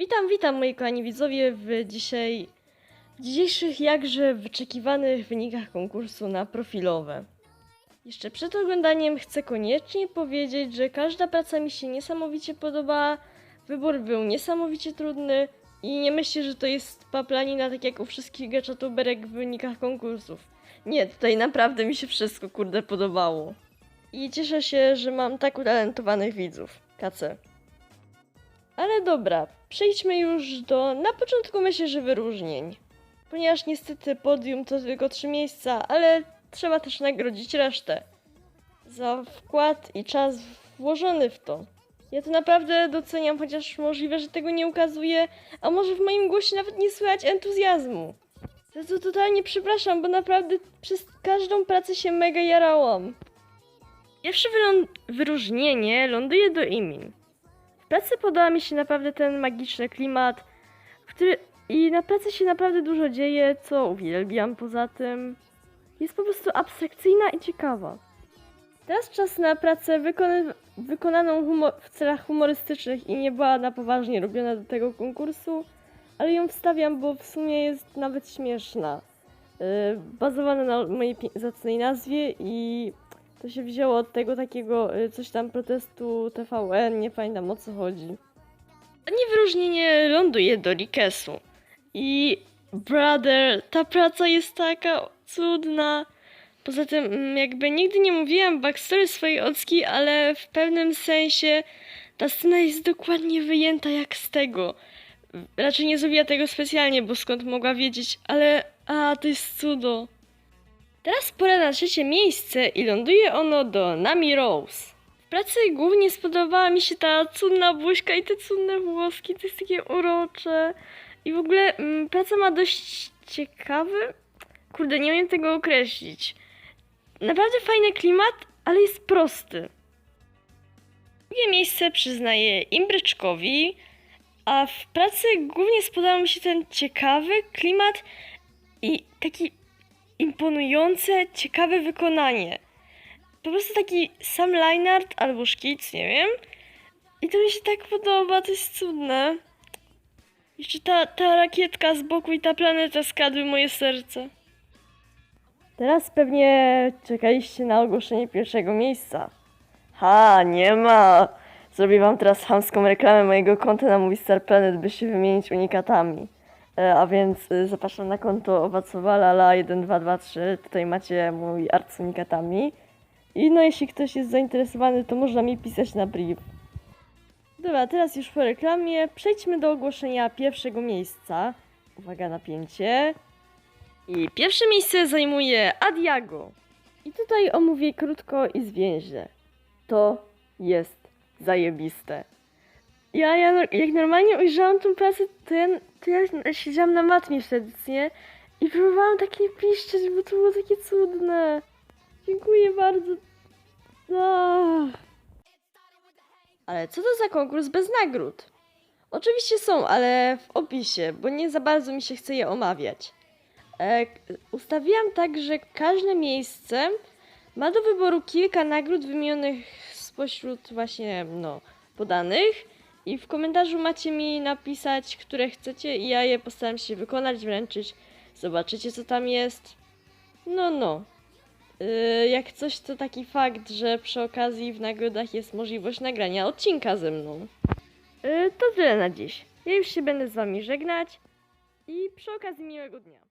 Witam, witam moi kochani widzowie w dzisiaj w dzisiejszych jakże wyczekiwanych wynikach konkursu na profilowe. Jeszcze przed oglądaniem chcę koniecznie powiedzieć, że każda praca mi się niesamowicie podobała, wybór był niesamowicie trudny i nie myślcie, że to jest paplanina tak jak u wszystkich gaczatuberek w wynikach konkursów. Nie, tutaj naprawdę mi się wszystko kurde podobało. I cieszę się, że mam tak utalentowanych widzów. KC. Ale dobra, przejdźmy już do, na początku myślę, że wyróżnień. Ponieważ niestety podium to tylko trzy miejsca, ale trzeba też nagrodzić resztę. Za wkład i czas włożony w to. Ja to naprawdę doceniam, chociaż możliwe, że tego nie ukazuję, a może w moim głosie nawet nie słychać entuzjazmu. Za to totalnie przepraszam, bo naprawdę przez każdą pracę się mega jarałam. Pierwsze wyróżnienie ląduje do Imin. Pracy podoba mi się naprawdę ten magiczny klimat, który i na pracy się naprawdę dużo dzieje, co uwielbiam poza tym. Jest po prostu abstrakcyjna i ciekawa. Teraz czas na pracę wykonaną humo- w celach humorystycznych i nie była na poważnie robiona do tego konkursu, ale ją wstawiam, bo w sumie jest nawet śmieszna. Yy, bazowana na mojej zacnej nazwie i to się wzięło od tego takiego y, coś tam protestu TVN, nie pamiętam o co chodzi. Ostatnie wyróżnienie ląduje do Rikesu. I brother, ta praca jest taka cudna. Poza tym, mm, jakby nigdy nie mówiłam backstory swojej Ocki, ale w pewnym sensie ta scena jest dokładnie wyjęta jak z tego. Raczej nie zrobiła tego specjalnie, bo skąd mogła wiedzieć, ale a, to jest cudo. Teraz pora na trzecie miejsce i ląduje ono do Nami Rose. W pracy głównie spodobała mi się ta cudna buźka i te cudne włoski, to jest takie urocze. I w ogóle mm, praca ma dość ciekawy... Kurde, nie umiem tego określić. Naprawdę fajny klimat, ale jest prosty. Drugie miejsce przyznaję Imbryczkowi, a w pracy głównie spodobał mi się ten ciekawy klimat i taki imponujące, ciekawe wykonanie. Po prostu taki sam lineart albo szkic, nie wiem. I to mi się tak podoba, to jest cudne. Jeszcze ta, ta rakietka z boku i ta planeta skadły moje serce. Teraz pewnie czekaliście na ogłoszenie pierwszego miejsca. Ha, nie ma! Zrobię wam teraz chamską reklamę mojego konta na mój Star Planet, by się wymienić unikatami. E, A więc y, zapraszam na konto owacowalala1223. Tutaj macie mój art z unikatami. I no jeśli ktoś jest zainteresowany, to można mi pisać na brief. Dobra, teraz już po reklamie przejdźmy do ogłoszenia pierwszego miejsca. Uwaga, napięcie. I pierwsze miejsce zajmuje Adiago. I tutaj omówię krótko i zwięźle. To jest zajebiste. Ja, ja no- jak normalnie ujrzałam tą pracę, to ja, to ja siedziałam na matmie wtedy, nie? I próbowałam tak nie piszczeć, bo to było takie cudne. Dziękuję bardzo. Ach. Ale co to za konkurs bez nagród? Oczywiście są, ale w opisie, bo nie za bardzo mi się chce je omawiać. E, ustawiłam tak, że każde miejsce ma do wyboru kilka nagród wymienionych spośród właśnie, no, podanych. I w komentarzu macie mi napisać, które chcecie i ja je postaram się wykonać, wręczyć. Zobaczycie, co tam jest. No, no. Yy, jak coś, to taki fakt, że przy okazji w nagrodach jest możliwość nagrania odcinka ze mną. Yy, to tyle na dziś. Ja już się będę z wami żegnać i przy okazji miłego dnia.